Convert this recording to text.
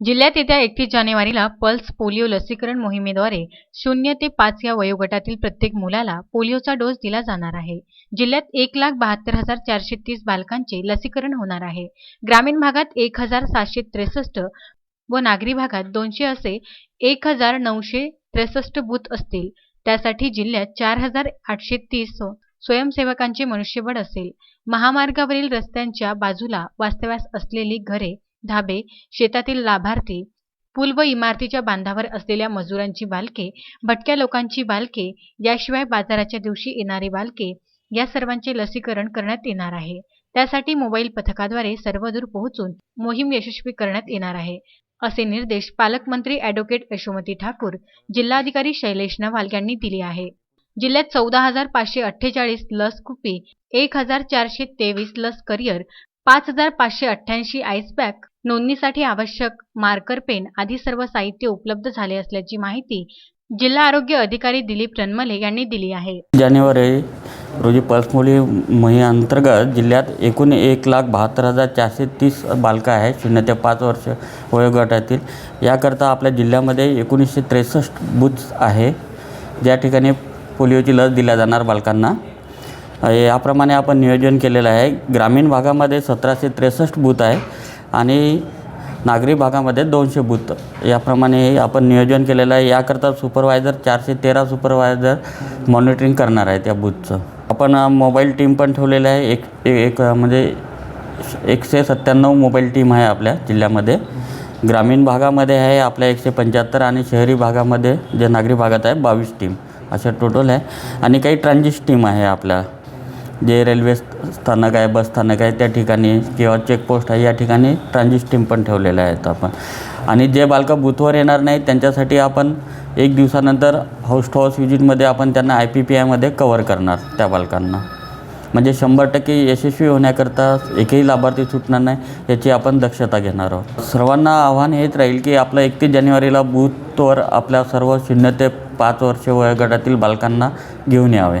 जिल्ह्यात येत्या एकतीस जानेवारीला पल्स पोलिओ लसीकरण मोहिमेद्वारे शून्य ते पाच या वयोगटातील प्रत्येक मुलाला पोलिओचा डोस दिला जाणार आहे. जिल्ह्यात एक लाख बहात्तर हजार चारशे तीस बालकांचे लसीकरण होणार आहे. ग्रामीण भागात एक हजार सातशे त्रेसष्ट व नागरी भागात दोनशे असे एक हजार नऊशे त्रेसष्ट बूथ असतील. त्यासाठी जिल्ह्यात चार हजार आठशे तीस स्वयंसेवकांचे मनुष्यबळ असेल. महामार्गावरील रस्त्यांच्या बाजूला वास्तव्यास असलेली घरे धाबे शेतातील लाभार्थी पूल व इमारतीच्या बांधावर असलेल्या मजुरांची बालके भटक्या लोकांची बालके याशिवाय बाजाराच्या दिवशी येणारी बालके या सर्वांचे लसीकरण करण्यात येणार आहे. त्यासाठी मोबाईल पथकाद्वारे सर्वदूर पोहोचून मोहीम यशस्वी करण्यात येणार आहे. असे निर्देश पालकमंत्री अॅडव्होकेट यशोमती ठाकूर जिल्हाधिकारी शैलेश नवाल यांनी दिले आहे. जिल्ह्यात चौदा हजार पाचशे अठ्ठेचाळीस लस कुपी एक हजार चारशे तेवीस लस करिअर पाच हजार पाचशे अठ्ठ्याऐंशी आईसपॅक नोंदणीसाठी आवश्यक मार्कर पेन आदी सर्व साहित्य उपलब्ध झाले असल्याची माहिती जिल्हा आरोग्य अधिकारी दिलीप रनमले यांनी दिली आहे. जानेवारी रोजी पल्स पोलिओ मोहिमेअंतर्गत जिल्ह्यात एकूण एक लाख बहात्तर हजार चारशे तीस बालकं आहेत. शून्य ते पाच वर्ष वयोगटातील. याकरता आपल्या जिल्ह्यामध्ये एकोणीसशे त्रेसष्ट बूथ्स आहे. ज्या ठिकाणी पोलिओची लस दिल्या जाणार बालकांना. याप्रमाणे आपण नियोजन केलेलं आहे. ग्रामीण भागामध्ये सतराशे त्रेसष्ट बूथ आहे आणि नागरी भागामध्ये दोनशे बूथ. याप्रमाणे आपण नियोजन केलेलं आहे. याकरता सुपरवायझर चारशे तेरा सुपरवायझर मॉनिटरिंग करणार आहे त्या बूथचं. आपण मोबाईल टीम पण ठेवलेलं आहे. एक एक म्हणजे एकशे सत्त्याण्णव मोबाईल टीम आहे आपल्या जिल्ह्यामध्ये. ग्रामीण भागामध्ये आहे आपल्या एकशे पंच्याहत्तर आणि शहरी भागामध्ये जे नागरी भागात आहे बावीस टीम अशा टोटल आहे. आणि काही ट्रान्झिस्ट टीम आहे आपल्या. जे रेल्वे स्थानक आहे बस स्थानक आहे त्या ठिकाणी किंवा चेकपोस्ट आहे या ठिकाणी ट्रान्झिस्ट टीम पण ठेवलेल्या आहेत आपण. आणि जे बालकं बूथवर येणार नाही त्यांच्यासाठी आपण एक दिवसानंतर हाऊस टू हाऊस व्हिजिटमध्ये आपण त्यांना आय पी पी आयमध्ये कवर करणार त्या बालकांना. म्हणजे शंभर टक्के यशस्वी होण्याकरता एकही लाभार्थी सुटणार नाही याची आपण दक्षता घेणार आहोत. सर्वांना आव्हान हेच राहील की आपलं एकतीस जानेवारीला बूथवर आपल्या सर्व शून्य ते पाच वर्ष वयोगटातील बालकांना घेऊन यावे.